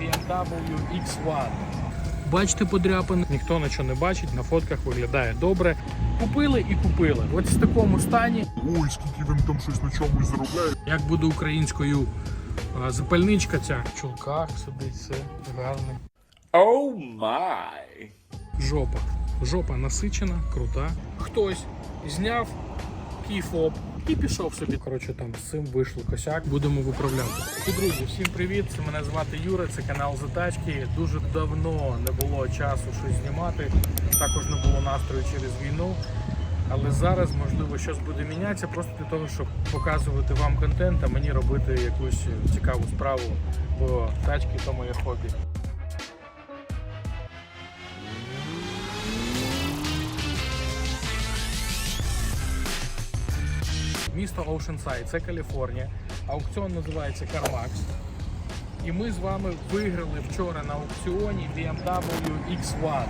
BMW X1. Бачите подряпини, ніхто нічого не бачить, на фотках виглядає добре. Купили і купили. От в такому стані, Ой, скільки він там щось на чомусь заробляє. як буде українською а, запальничка ця. В чулках сидить, все гарний. Oh my. Жопа. Жопа насичена, крута. Хтось зняв кіфоп і пішов собі. Коротше, там з цим вийшло косяк. Будемо виправляти. І, друзі, всім привіт! Це мене звати Юра, це канал Затачки. Дуже давно не було часу щось знімати. Також не було настрою через війну. Але зараз, можливо, щось буде мінятися просто для того, щоб показувати вам контент, а мені робити якусь цікаву справу, бо тачки то моє хобі. Місто Oceanside, це Каліфорнія. Аукціон називається CarMax. І ми з вами виграли вчора на аукціоні BMW X1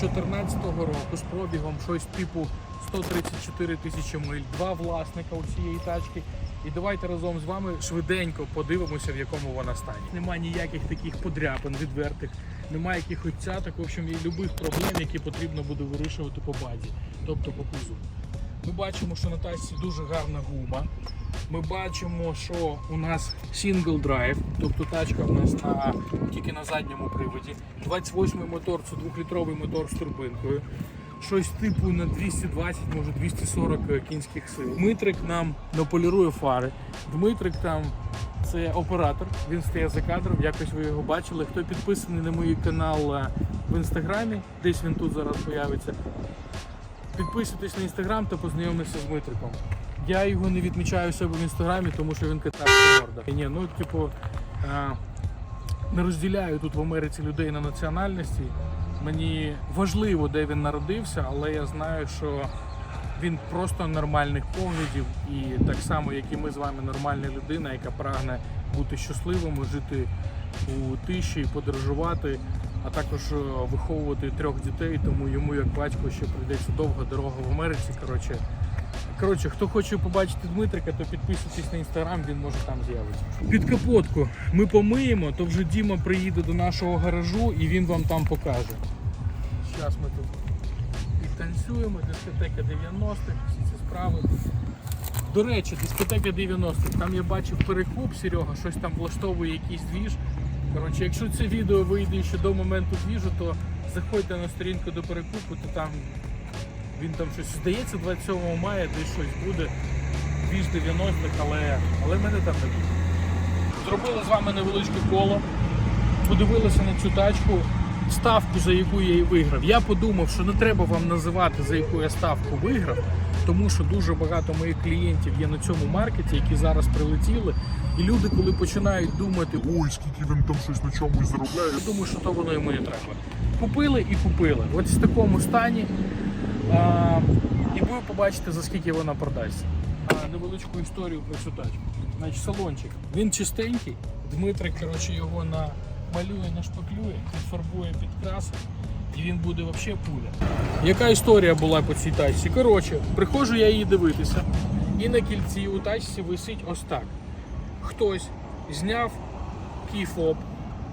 14 року з пробігом щось типу 134 тисячі миль, два власника у цієї тачки. І давайте разом з вами швиденько подивимося, в якому вона стані. Немає ніяких таких подряпин відвертих, немає якихось цяток, в общем, і любих проблем, які потрібно буде вирішувати по базі, тобто по кузову. Ми бачимо, що на тачці дуже гарна гума. Ми бачимо, що у нас сингл драйв, тобто тачка у нас на, тільки на задньому приводі. 28-й мотор, це 2-літровий мотор з турбинкою. Щось типу на 220, може 240 кінських сил. Дмитрик нам наполірує фари. Дмитрик там це оператор, він стає за кадром, якось ви його бачили. Хто підписаний на мій канал е, в інстаграмі, десь він тут зараз появиться. Підписуйтесь на інстаграм та познайомтеся з Дмитриком. Я його не відмічаю себе в інстаграмі, тому що він китайська морда. Ні, ну типу а, не розділяю тут в Америці людей на національності. Мені важливо, де він народився, але я знаю, що він просто нормальних поглядів, і так само, як і ми з вами, нормальна людина, яка прагне бути щасливим, жити у тиші, подорожувати, а також е, виховувати трьох дітей. Тому йому, як батько, ще прийдеться довга дорога в Америці. Коротше, коротше, хто хоче побачити Дмитрика, то підписуйтесь на інстаграм, він може там з'явитися. Під капотку ми помиємо, то вже Діма приїде до нашого гаражу і він вам там покаже. Зараз ми тут підтанцюємо, дискотека 90-х, всі ці справи. До речі, дискотека 90-х, там я бачив перекуп Серега, щось там влаштовує якийсь двіж. Коротше, якщо це відео вийде ще до моменту двіжу, то заходьте на сторінку до перекупу, то там він там щось здається 27 мая, десь щось буде. Двіж 90-х, але, але мене там не буде. Зробили з вами невеличке коло, подивилися на цю тачку, ставку, за яку я її виграв. Я подумав, що не треба вам називати, за яку я ставку виграв, тому що дуже багато моїх клієнтів є на цьому маркеті, які зараз прилетіли. І люди, коли починають думати, Ой, скільки він там щось на чомусь заробляє. я думаю, що то воно йому не треба. Купили і купили. От в такому стані. А, і ви побачите, за скільки вона продасться. А, невеличку історію про цю тачку. Значить, салончик. Він чистенький. Дмитрик, коротше, його намалює, нашпаклює, підфарбує, підкрасить. І він буде взагалі пуля. Яка історія була по цій тачці? Коротше, приходжу я її дивитися, і на кільці у тачці висить ось так. Хтось зняв кіфоп,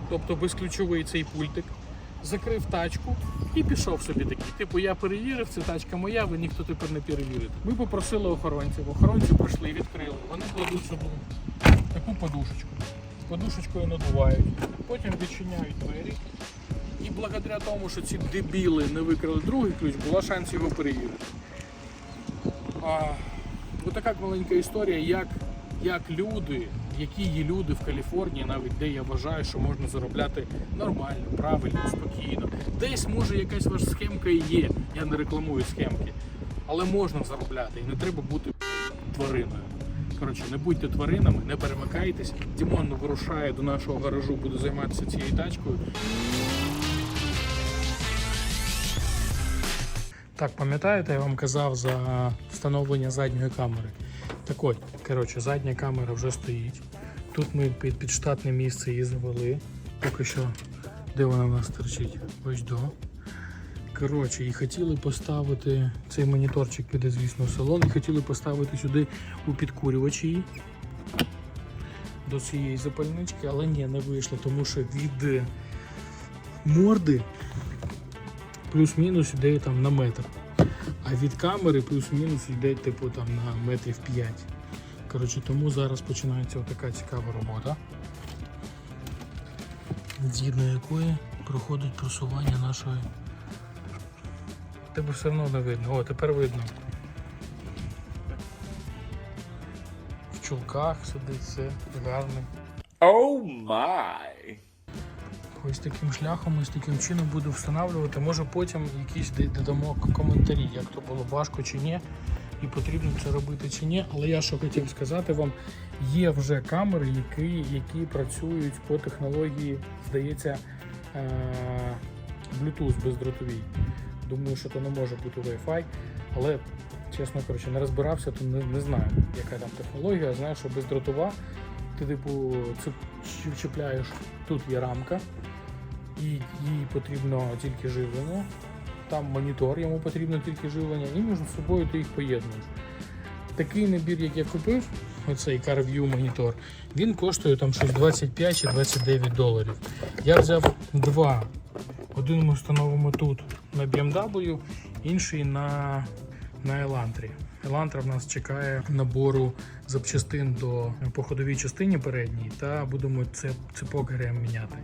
тобто безключовий цей пультик, закрив тачку і пішов собі такий. Типу, я перевірив, це тачка моя, ви ніхто тепер не перевірите. Ми попросили охоронців. Охоронці прийшли, відкрили. Вони кладуть собі таку подушечку. Подушечкою надувають, потім відчиняють двері. І благодаря тому, що ці дебіли не викрили другий ключ, була шанс його перевірити. А, ось така маленька історія, як, як люди, які є люди в Каліфорнії, навіть де я вважаю, що можна заробляти нормально, правильно, спокійно. Десь може якась ваша схемка і є. Я не рекламую схемки, але можна заробляти і не треба бути твариною. Коротше, не будьте тваринами, не перемикайтесь. Дімон вирушає до нашого гаражу, буде займатися цією тачкою. Так, пам'ятаєте, я вам казав за встановлення задньої камери. Так от, коротше, задня камера вже стоїть. Тут ми під, під штатне місце її завели. Поки що, де вона у нас торчить? Ось до. Коротше, і хотіли поставити цей моніторчик піде, звісно, в салон, і хотіли поставити сюди у підкурювач її. до цієї запальнички, але ні, не вийшло, тому що від морди плюс-мінус йде там на метр. А від камери плюс-мінус йде типу там на метрів 5. Коротше, тому зараз починається така цікава робота, згідно якої проходить просування нашої. Тебе все одно не видно. О, тепер видно. В чулках сидить все гарний. Oh my. Ось таким шляхом, ось таким чином буду встановлювати. Може потім якісь додамо коментарі, як то було важко чи ні, і потрібно це робити чи ні. Але я що хотів сказати вам, є вже камери, які, які працюють по технології, здається, е- Bluetooth бездротовій. Думаю, що то не може бути Wi-Fi, але чесно коротше, не розбирався, то не, не знаю, яка там технологія. Знаю, що бездротова. Ти типу чіпляєш, тут є рамка, і їй потрібно тільки живлення. Там монітор, йому потрібно тільки живлення, і між собою ти їх поєднуєш. Такий набір, як я купив, оцей CarView монітор, він коштує там щось 25 чи 29 доларів. Я взяв два. Один ми встановимо тут на BMW, інший на, на Elantra. Elantra в нас чекає набору запчастин до по ходовій частині передній, та будемо це цепок ГРМ міняти.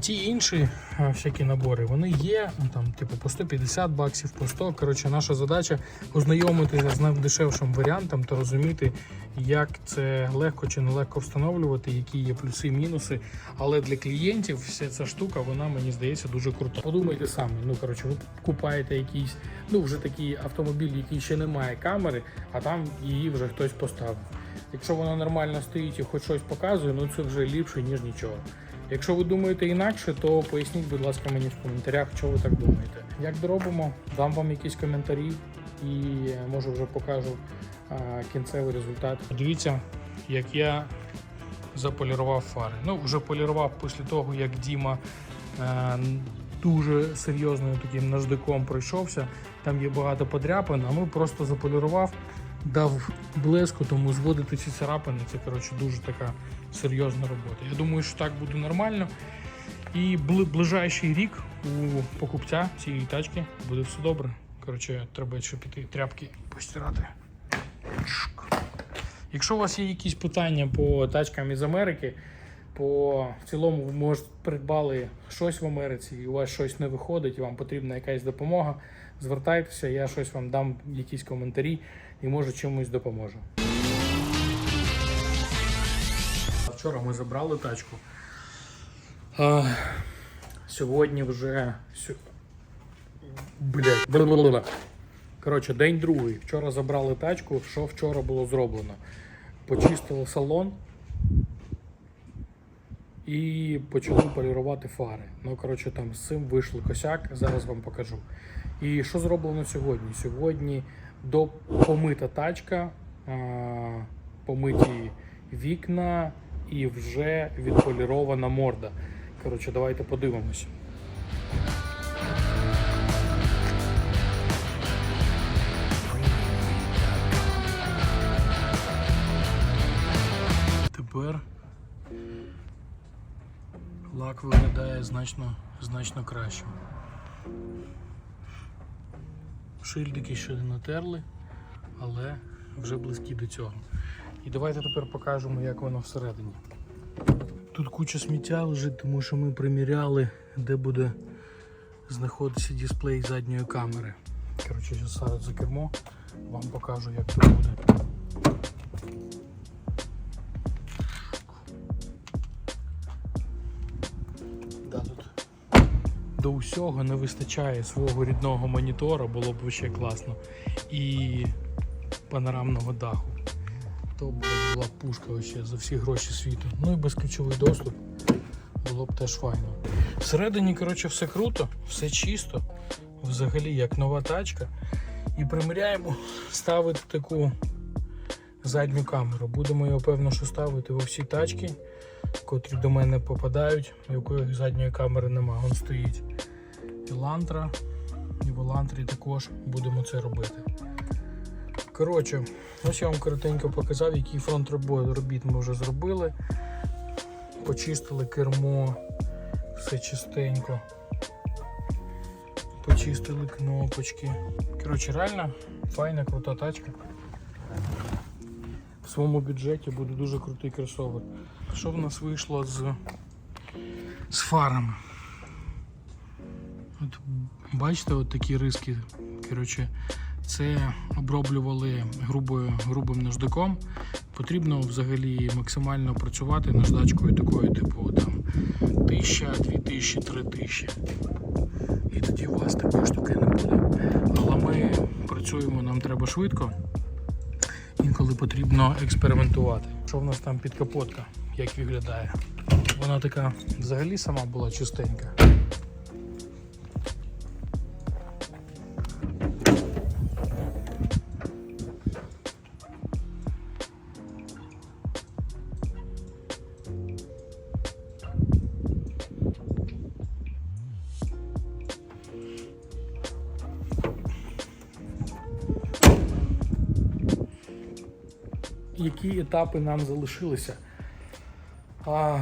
Ті інші всякі набори вони є ну, там, типу по 150 баксів, по 100. Коротше, наша задача ознайомитися з найдешевшим варіантом та розуміти, як це легко чи нелегко встановлювати, які є плюси, мінуси. Але для клієнтів вся ця штука, вона мені здається дуже крута. Подумайте самі. Ну коротше, ви купаєте якийсь, ну вже такий автомобіль, який ще не має камери, а там її вже хтось поставив. Якщо вона нормально стоїть і хоч щось показує, ну це вже ліпше, ніж нічого. Якщо ви думаєте інакше, то поясніть, будь ласка, мені в коментарях, що ви так думаєте. Як доробимо, дам вам якісь коментарі і може вже покажу а, кінцевий результат. Дивіться, як я заполірував фари. Ну, вже полірував після того, як Діма е, дуже серйозним таким наждиком пройшовся. Там є багато подряпин, а ми просто заполірував, дав блеску, тому зводити ці царапини це коротше дуже така серйозна робота. Я думаю, що так буде нормально. І ближайший рік у покупця цієї тачки буде все добре. Коротше, треба ще піти тряпки постирати. Якщо у вас є якісь питання по тачкам із Америки, по в цілому ви може придбали щось в Америці, і у вас щось не виходить, і вам потрібна якась допомога, звертайтеся, я щось вам дам, якісь коментарі і може чимось допоможу. Вчора ми забрали тачку. А, сьогодні вже. сьо- Коротше, день другий. Вчора забрали тачку. Що вчора було зроблено? Почистили салон і почали полірувати фари. Ну, коротше, там з цим вийшли косяк, зараз вам покажу. І що зроблено сьогодні? Сьогодні до помита тачка, помиті вікна і вже відполірована морда. Коротше, давайте подивимося. Лак виглядає значно, значно краще. Шильдики ще не натерли, але вже близькі до цього. І давайте тепер покажемо, як воно всередині. Тут куча сміття лежить, тому що ми приміряли, де буде знаходитися дисплей задньої камери. Коротше, зараз за кермо, вам покажу, як це буде. До усього не вистачає свого рідного монітора, було б ще класно. І панорамного даху. То була б пушка вообще за всі гроші світу. Ну і безключовий доступ було б теж файно. Всередині, коротше, все круто, все чисто, взагалі як нова тачка. І приміряємо ставити таку задню камеру. Будемо його певно, що ставити во всі тачки, котрі до мене попадають, у яких задньої камери нема. Вон стоїть Елантра, і в Елантрі також будемо це робити. Коротше, ось я вам коротенько показав, який фронт робіт ми вже зробили. почистили кермо, все чистенько. Почистили кнопочки. Коротше, реально файна, крута тачка. В своєму бюджеті буде дуже крутий кросовер. Що в нас вийшло з, з фарами? Бачите, от такі риски. Коротше, це оброблювали грубою, грубим наждаком. Потрібно взагалі максимально працювати наждачкою такою, типу там 1000, 2000, 3000. І тоді у вас такої штуки не буде. Але ми працюємо, нам треба швидко. Інколи потрібно експериментувати. Що в нас там під капотка, як виглядає? Вона така взагалі сама була чистенька. Які етапи нам залишилися? А,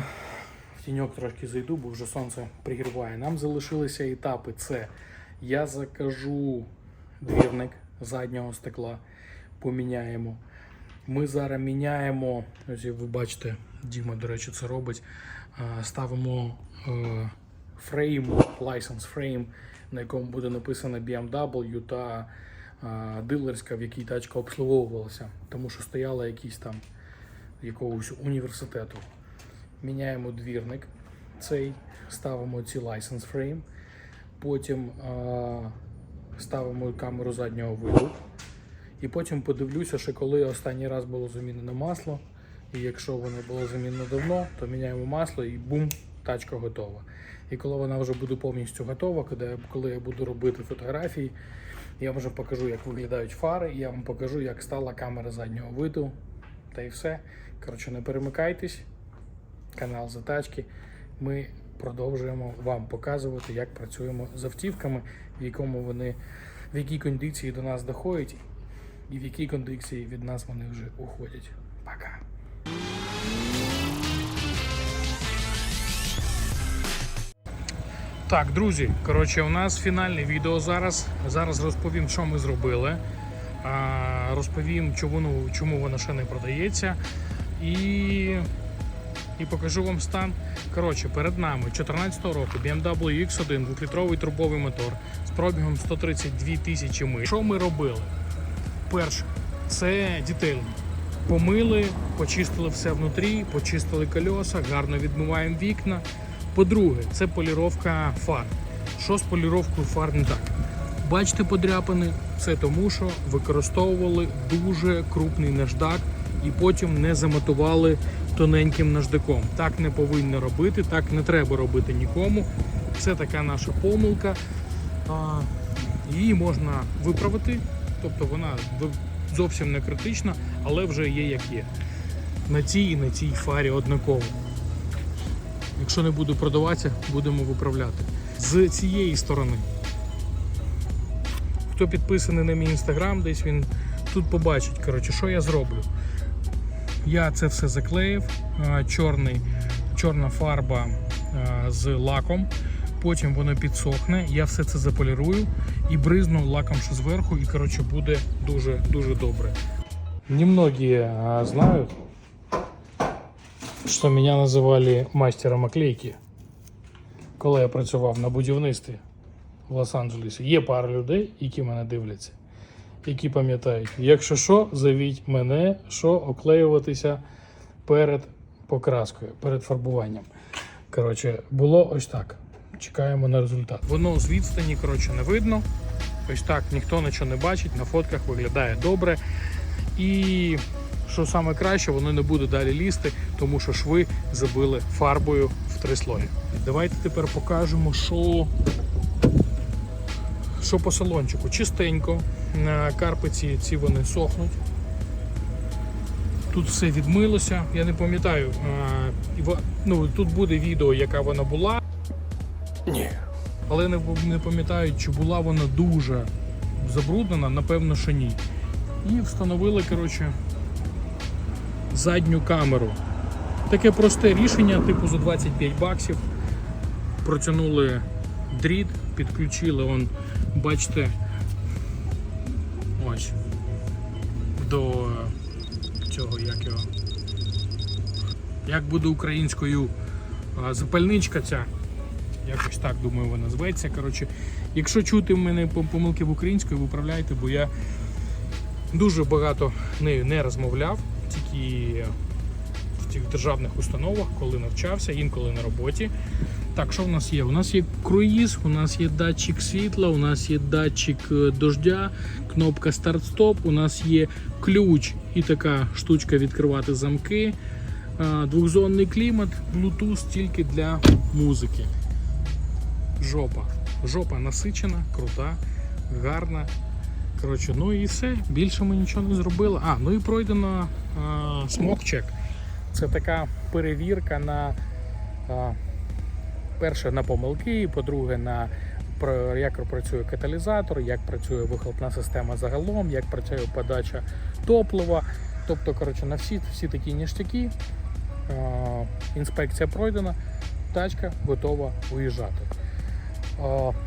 в тіньок трошки зайду, бо вже сонце пригріває. Нам залишилися етапи. Це я закажу двірник заднього стекла, поміняємо. Ми зараз міняємо, ось ви бачите, Діма, до речі, це робить. Ставимо е, фрейм, license фрейм, на якому буде написано BMW та дилерська, в якій тачка обслуговувалася, тому що стояла якийсь там якогось університету. Міняємо двірник цей, ставимо ці license frame, потім а, ставимо камеру заднього виду. І потім подивлюся, що коли останній раз було замінено масло, і якщо воно було замінено давно, то міняємо масло і бум, тачка готова. І коли вона вже буде повністю готова, коли я, буду робити фотографії, я вже покажу, як виглядають фари, я вам покажу, як стала камера заднього виду. Та й все. Коротше, не перемикайтесь. Канал Затачки. Ми продовжуємо вам показувати, як працюємо з автівками, в якому вони, в якій кондиції до нас доходять, і в якій кондиції від нас вони вже уходять. Пока. Так, друзі, коротше, у нас фінальне відео зараз. Зараз розповім, що ми зробили. Розповім, чому, ну, чому воно ще не продається. І, і покажу вам стан. Коротше, перед нами 2014 року BMW X1, 2-літровий турбовий мотор з пробігом 132 тисячі миль. Що ми робили? Перше, це дітельно. Помили, почистили все внутрі, почистили кольоса, гарно відмиваємо вікна. По-друге, це поліровка фар. Що з поліровкою фар не так? Бачите подряпини? Це тому, що використовували дуже крупний наждак і потім не замотували тоненьким наждаком. Так не повинно робити, так не треба робити нікому. Це така наша помилка. Її можна виправити, тобто вона зовсім не критична, але вже є як є. На цій і на цій фарі однаково. Якщо не буду продаватися, будемо виправляти. З цієї сторони. Хто підписаний на мій інстаграм, десь він тут побачить, коротше, що я зроблю. Я це все заклеїв, чорний, чорна фарба з лаком. Потім воно підсохне, я все це заполірую і бризну лаком що зверху, і коротше буде дуже дуже добре. Немногие а, знают, що мене називали мастером оклейки, коли я працював на будівництві в Лос-Анджелесі. Є пара людей, які мене дивляться, які пам'ятають, якщо що, зовіть мене, що оклеюватися перед покраскою, перед фарбуванням. Коротше, було ось так. Чекаємо на результат. Воно з відстані коротше, не видно. Ось так ніхто нічого не бачить, на фотках виглядає добре. І що саме краще, воно не буде далі лізти, тому що шви забили фарбою в три слої. Давайте тепер покажемо, що, що по салончику. Чистенько, на карпиці ці вони сохнуть. Тут все відмилося. Я не пам'ятаю. Ну, тут буде відео, яка вона була. Ні. Але не, не пам'ятаю, чи була вона дуже забруднена, напевно, що ні. І встановили, коротше, задню камеру. Таке просте рішення, типу за 25 баксів. Протягнули дріт, підключили, он, бачите, ось до цього, як його. Як буде українською запальничка ця. Якось так думаю, вона зветься. Коротше, якщо чути в мене помилки в українською, виправляйте, бо я дуже багато нею не розмовляв, тільки в тих державних установах, коли навчався, інколи на роботі. Так, що в нас є? У нас є круїз, у нас є датчик світла, у нас є датчик е, дождя, кнопка старт-стоп, у нас є ключ і така штучка відкривати замки, е, двохзонний клімат, Bluetooth тільки для музики. Жопа. Жопа насичена, крута, гарна. Коротше, ну і все. Більше ми нічого не зробили. А, ну і пройдено смокчек. Це така перевірка на а, перше на помилки, по-друге, на як працює каталізатор, як працює вихлопна система загалом, як працює подача топлива. Тобто, коротше, на всі, всі такі ніштяки. А, інспекція пройдена, тачка готова виїжджати.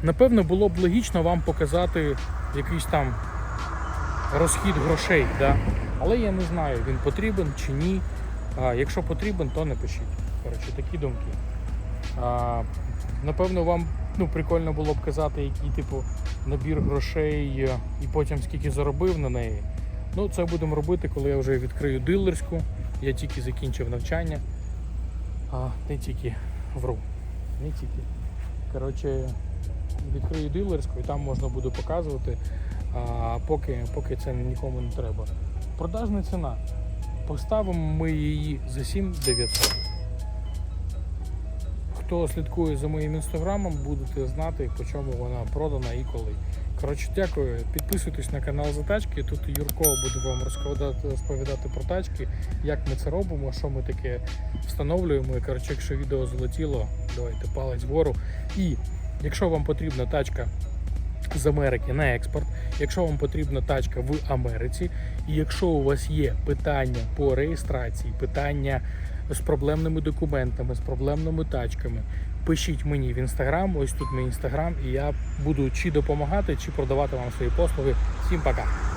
Напевно, було б логічно вам показати якийсь там розхід грошей, да? але я не знаю, він потрібен чи ні. Якщо потрібен, то не пишіть. Коротше, такі думки. Напевно, вам ну, прикольно було б казати, який типу набір грошей е, і потім скільки заробив на неї. Ну, це будемо робити, коли я вже відкрию дилерську. Я тільки закінчив навчання. А, не тільки вру. Не тільки. Коротше, відкрию дилерську і там можна буде показувати, а поки, поки це нікому не треба. Продажна ціна. Поставимо ми її за 7900. Хто слідкує за моїм інстаграмом, будете знати, по чому вона продана і коли. Коротше, дякую. Підписуйтесь на канал Затачки. Тут Юрко буде вам розповідати, розповідати про тачки, як ми це робимо, що ми таке встановлюємо. І коротше, якщо відео залетіло, давайте палець вгору. І якщо вам потрібна тачка з Америки на експорт, якщо вам потрібна тачка в Америці, і якщо у вас є питання по реєстрації, питання з проблемними документами, з проблемними тачками, пишіть мені в інстаграм. Ось тут мій інстаграм, і я буду чи допомагати, чи продавати вам свої послуги. Всім пока!